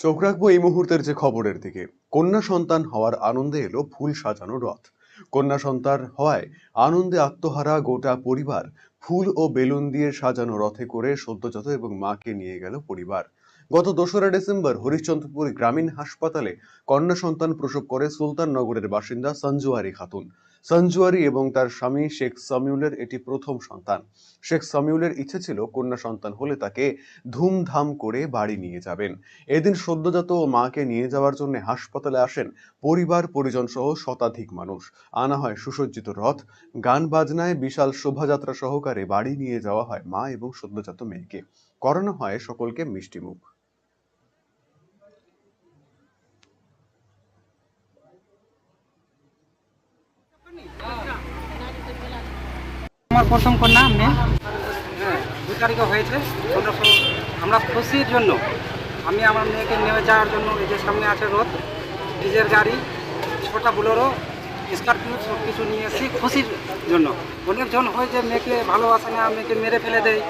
চোখ রাখব এই মুহূর্তের যে খবরের দিকে। কন্যা সন্তান হওয়ার আনন্দে এলো ফুল সাজানো রথ। কন্যা সন্তান হওয়ায় আনন্দে আত্মহারা গোটা পরিবার ফুল ও বেলুন দিয়ে সাজানো রথে করে সদ্যজাত এবং মাকে নিয়ে গেল পরিবার। গত দোসরা ডিসেম্বর হরিশ্চন্দ্রপুর গ্রামীণ হাসপাতালে কন্যা সন্তান প্রসব করে সুলতাননগরের বাসিন্দা সঞ্জুয়ারি খাতুন। সঞ্জুয়ারি এবং তার স্বামী শেখ সামিউলের এটি প্রথম সন্তান। শেখ সামিউলের ইচ্ছে ছিল কন্যা সন্তান হলে তাকে ধুমধাম করে বাড়ি নিয়ে যাবেন। এদিন সদ্যজাত ও মাকে নিয়ে যাওয়ার জন্য হাসপাতালে আসেন পরিবার, পরিজন সহ শতাধিক মানুষ। আনা হয় সুসজ্জিত রথ, গান বাজনায় বিশাল শোভাযাত্রা সহকারে বাড়ি নিয়ে যাওয়া হয় মা এবং সদ্যজাত মেয়েকে। করানো হয় সকলকে মিষ্টিমুখ। আমার প্রথম কন্যা মেয়ে হ্যাঁ দু তারিখে হয়েছে আমরা খুশির জন্য, আমি আমার মেয়েকে নিয়ে যাওয়ার জন্য এই যে সামনে আছে রোদ ডিজের গাড়ি, ছোটা বুলোরো, স্করপিও সব কিছু নিয়ে এসেছি খুশির জন্য। অনেকজন হয় যে মেয়েকে ভালোবাসে না, মেয়েকে মেরে ফেলে দেয়।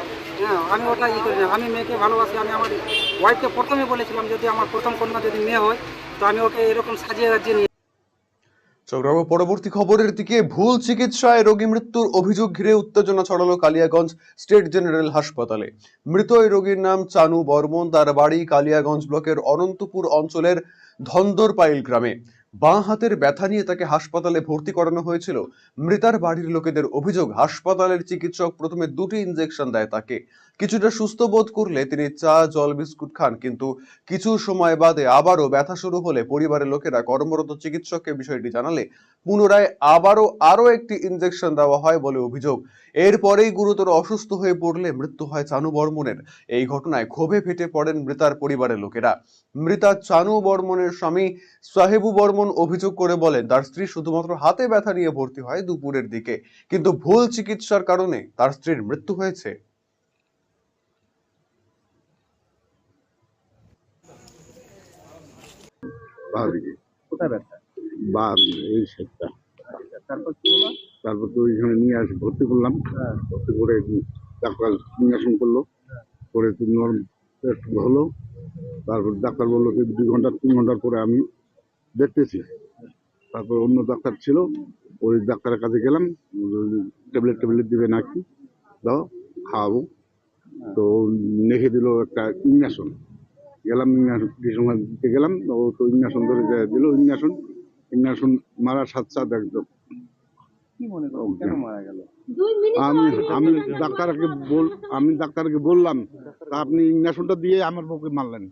হ্যাঁ আমি ওটা ই করি না। আমি মেয়েকে ভালোবাসি, আমি আমার ওয়াইফকে প্রথমে বলেছিলাম, যদি আমার প্রথম কন্যা যদি মেয়ে হয়, তো আমি ওকে এরকম সাজিয়ে রাজিয়ে নিয়ে চোখ পরবর্তী খবরের দিকে ভুল চিকিৎসায় রোগী মৃত্যুর অভিযোগ ঘিরে উত্তেজনা ছড়ালো কালিয়াগঞ্জ স্টেট জেনারেল হাসপাতালে। মৃত এই রোগীর নাম চানু বর্মন, তার বাড়ি কালিয়াগঞ্জ ব্লকের অনন্তপুর অঞ্চলের ধন্দরপাইল গ্রামে। বাঁ হাতের ব্যথা নিয়ে তাকে হাসপাতালে ভর্তি করানো হয়েছিল। মৃতার বাড়ির লোকেদের অভিযোগ, হাসপাতালের চিকিৎসক প্রথমে দুটি ইনজেকশন দেয় তাকে। কিছুটা সুস্থ বোধ করলে তিনি চা, জল, বিস্কুট খান, কিন্তু কিছু সময় বাদে আবারও ব্যথা শুরু হলে পরিবারের লোকেরা কর্মরত চিকিৎসককে বিষয়টি জানালে পুনরায় আবারও আরও একটি ইনজেকশন দেওয়া হয় বলে অভিযোগ। এরপরেই গুরুতর অসুস্থ হয়ে পড়লে মৃত্যু হয় চানু বর্মনের। এই ঘটনায় ক্ষোভে ফেটে পড়েন মৃতার পরিবারের লোকেরা। মৃতা চানু বর্মনের স্বামী সাহেবু বর্মন অভিযোগ করে বলেন, তার স্ত্রী শুধুমাত্র হাতে ব্যথা নিয়ে ভর্তি হয় দুপুরের দিকে, কিন্তু ভুল চিকিৎসার কারণে তার স্ত্রীর মৃত্যু হয়েছে। বা দিকে কোথায় ব্যথা? বা এই সাইডটা তারপর কি হলো? তারপর তো ওইখানে নিয়ে আসি ভর্তি করলাম। ভর্তি করে ডাক্তার ইঞ্জেকশন করল। করে তিন নরম টেস্ট হলো। তারপর ডাক্তার বলল যে দুই ঘণ্টা তিন ঘণ্টার পরে আমি দেখতেছি। তারপর অন্য ডাক্তার ছিল ওই ডাক্তারের কাছে গেলাম ট্যাবলেট ট্যাবলেট দিবে নাকি? দাও খাওয়াবো। তো লিখে দিল একটা ইঞ্জেকশন। গেলাম ইঞ্জেকশন কিছু সময় দিতে গেলাম ও তো ইঞ্জেকশন ধরে দিল ইঞ্জেকশন ইঞ্জেকশন মারার সাথে সাথে একদম। কি মনে করো কেন মারা গেল? আমি আমি ডাক্তারকে বল আমি ডাক্তারকে বললাম তা আপনি ইঞ্জেকশনটা দিয়ে আমার বউকে মারলেন।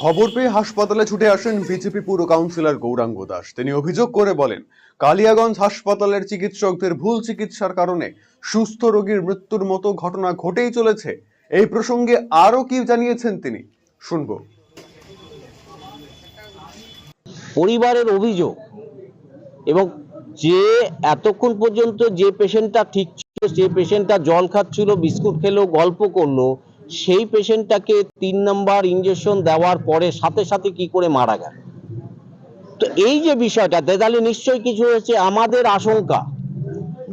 খবর পেয়ে হাসপাতালে ছুটে আসেন বিজেপি পুর কাউন্সিলর গৌরাঙ্গ দাস। তিনি অভিযোগ করে বলেন কালিয়াগঞ্জ হাসপাতালের চিকিৎসকদের ভুল চিকিৎসার কারণে সুস্থ রোগীর মৃত্যুর মতো ঘটনা ঘটেই চলেছে। এই প্রসঙ্গে আরও কি জানিয়েছেন তিনি? শুনব। পরিবারের অভিযোগ এবং যে এতক্ষণ পর্যন্ত যে পেশেন্টটা ঠিক ছিল, যে পেশেন্টটা জল খাচ্ছিল, বিস্কুট খেলো, গল্প করল, সেই পেশেন্টটাকে তিন নাম্বার ইঞ্জেকশন দেওয়ার পরে সাথে সাথে কি করে মারা গেল? তো এই যে বিষয়টা দেদালি নিশ্চয়ই কিছু হয়েছে, আমাদের আশঙ্কা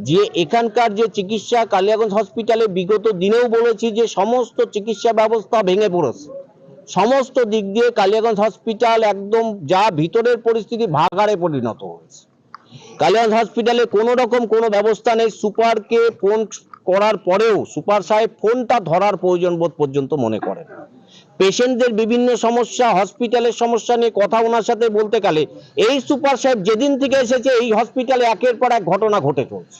যে এখানকার যে চিকিৎসা কালিয়াগঞ্জ হসপিটালে বিগত দিনেও বলেছি যে সমস্ত চিকিৎসা ব্যবস্থা ভেঙে পড়েছে। সমস্ত দিক দিয়ে কালিয়াগঞ্জ হসপিটাল একদম যা ভিতরের পরিস্থিতি ভাগারে পরিণত হয়েছে। কালিয়াগঞ্জ হসপিটালে কোনো রকম কোনো ব্যবস্থা নেই। সুপারকে ফোন করার পরেও সুপার সাহেব ফোনটা ধরার প্রয়োজন বোধ পর্যন্ত মনে করেন। পেশেন্টদের বিভিন্ন সমস্যা, হসপিটালের সমস্যা নিয়ে কথা ওনার সাথে বলতে গেলে, এই সুপার সাহেব যেদিন থেকে এসেছে, এই হসপিটালে একের পর এক ঘটনা ঘটে চলছে।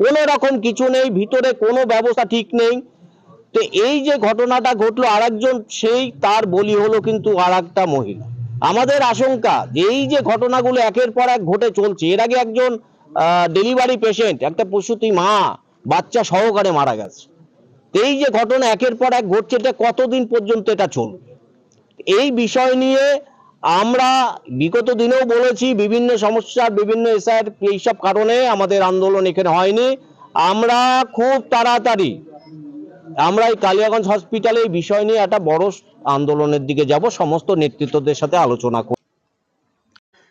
কোনো রকম কিছু নেই, ভিতরে কোনো ব্যবস্থা ঠিক নেই। তো এই যে ঘটনাটা ঘটলো, আরেকজন সেই তার বলি হলো কিন্তু আর একটা মহিলা। আমাদের আশঙ্কা যে এই যে ঘটনাগুলো একের পর এক ঘটে চলছে, এর আগে একজন ডেলিভারি পেশেন্ট একটা প্রসূতি মা বাচ্চা সহকারে মারা গেছে। এই যে ঘটনা একের পর এক ঘটছে, এটা কতদিন পর্যন্ত এটা চলবে? এই বিষয় নিয়ে আমরা বিগত দিনেও বলেছি, বিভিন্ন সমস্যা, বিভিন্ন এসআর এইসব কারণে আমাদের আন্দোলন এখানে হয়নি। আমরা খুব তাড়াতাড়ি আমরা এই কালিয়াগঞ্জ হসপিটালে এই বিষয় নিয়ে একটা বড় আন্দোলনের দিকে যাব, সমস্ত নেতৃত্বদের সাথে আলোচনা করব।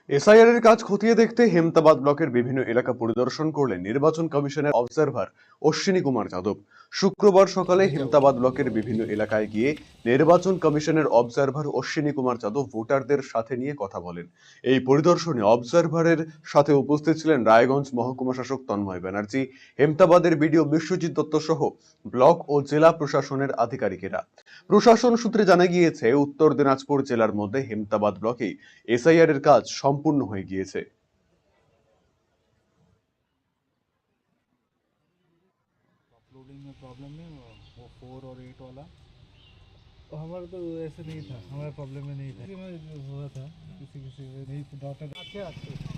এসআইআর এর কাজ খতিয়ে দেখতে হেমতাবাদ ব্লকের বিভিন্ন এলাকা পরিদর্শন করলেন নির্বাচন কমিশনের অবজারভার অশ্বিনী কুমার যাদব। শুক্রবার সকালে হেমতাবাদ ব্লকের বিভিন্ন এলাকায় গিয়ে নির্বাচন কমিশনের অবজারভার অশ্বিনী কুমার যাদব ভোটারদের সাথে নিয়ে কথা বলেন। এই পরিদর্শনে অবজারভারের সাথে উপস্থিত ছিলেন রায়গঞ্জ মহকুমা শাসক তন্ময় ব্যানার্জি, হেমতাবাদের বিডিও বিশ্বজিৎ দত্ত সহ ব্লক ও জেলা প্রশাসনের আধিকারিকেরা। প্রশাসন সূত্রে জানা গিয়েছে উত্তর দিনাজপুর জেলার মধ্যে হেমতাবাদ ব্লকে এসআইআর এর কাজ সম্পূর্ণ হয়ে গিয়েছে अपलोडिंग में प्रॉब्लम है वो वो फोर और एट वाला तो हमारा तो ऐसे नहीं था हमारा प्रॉब्लम में नहीं था किसी में जो हुआ था किसी किसी में नहीं डॉक्टर अच्छे अच्छे